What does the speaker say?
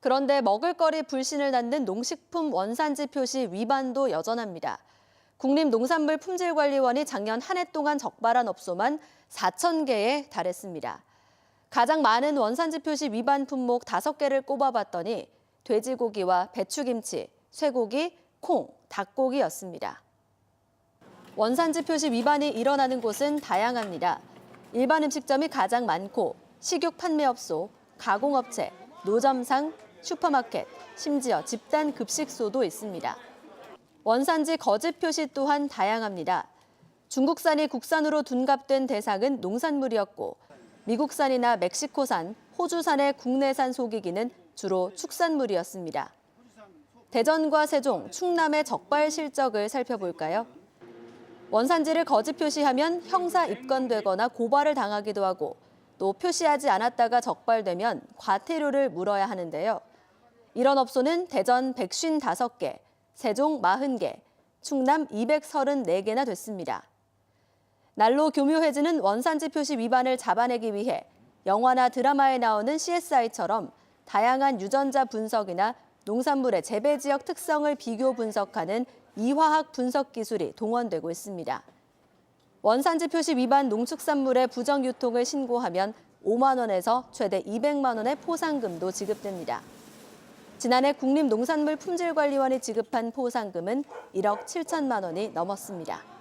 그런데 먹을거리 불신을 낳는 농식품 원산지 표시 위반도 여전합니다. 국립농산물품질관리원이 작년 한 해 동안 적발한 업소만 4천 개에 달했습니다. 가장 많은 원산지 표시 위반 품목 5개를 꼽아봤더니 돼지고기와 배추김치, 쇠고기, 콩, 닭고기였습니다. 원산지 표시 위반이 일어나는 곳은 다양합니다. 일반 음식점이 가장 많고 식육 판매업소, 가공업체, 노점상, 슈퍼마켓, 심지어 집단 급식소도 있습니다. 원산지 거짓 표시 또한 다양합니다. 중국산이 국산으로 둔갑된 대상은 농산물이었고 미국산이나 멕시코산, 호주산의 국내산 소기기는 주로 축산물이었습니다. 대전과 세종, 충남의 적발 실적을 살펴볼까요? 원산지를 거짓 표시하면 형사 입건되거나 고발을 당하기도 하고 또 표시하지 않았다가 적발되면 과태료를 물어야 하는데요. 이런 업소는 대전 155개, 세종 40개, 충남 234개나 됐습니다. 날로 교묘해지는 원산지 표시 위반을 잡아내기 위해 영화나 드라마에 나오는 CSI처럼 다양한 유전자 분석이나 농산물의 재배 지역 특성을 비교 분석하는 이화학 분석 기술이 동원되고 있습니다. 원산지 표시 위반 농축산물의 부정 유통을 신고하면 5만 원에서 최대 200만 원의 포상금도 지급됩니다. 지난해 국립농산물품질관리원이 지급한 포상금은 1억 7천만 원이 넘었습니다.